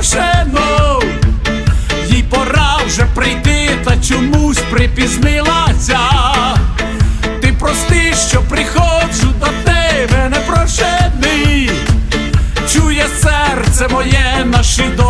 Рошено, їй пора вже прийти, та чомусь припізнилася. Ти прости, що приходжу до тебе, непрошений, чує серце моє наші до.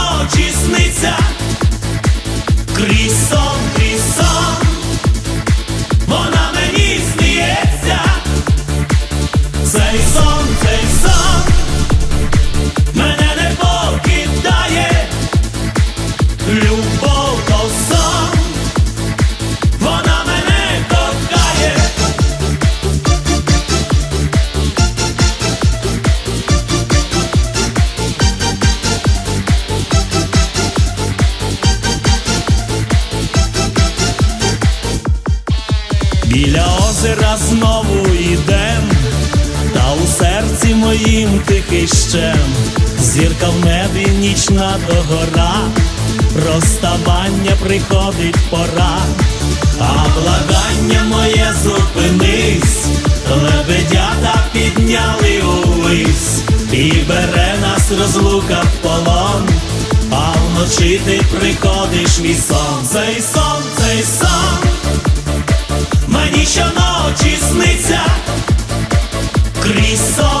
ночі сниться крізь сон. сира знову йдем, та у серці моїм ти кищем, зірка в небі нічна догора, розставання приходить пора, а благання моє зупинись, лебедята підняли увись, і бере нас розлука в полон. А вночі ти приходиш мій сон, цей сон, цей сон, мені щоночі Ночі сниться крізь сон.